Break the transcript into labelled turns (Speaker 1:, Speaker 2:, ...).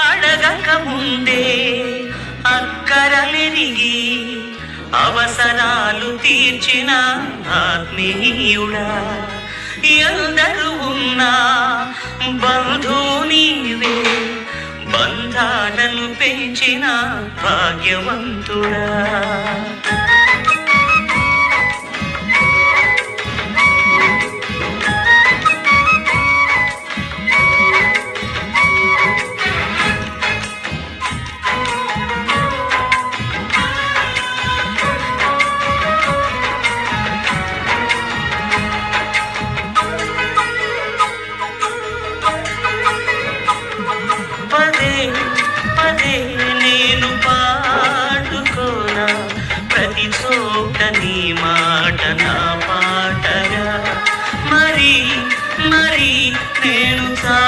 Speaker 1: అడగక ముందే అక్కరలెరిగి అవసరాలు తీర్చిన ఆత్మీయుడా. ఎందరు ఉన్నా బంధు నీవే బంధాలను పెంచిన భాగ్యవంతుడా. పదే పదే నేను పాడుకోనా? ప్రతి చోట నీ మాట నా పాటగా. మరి మరి నేను చా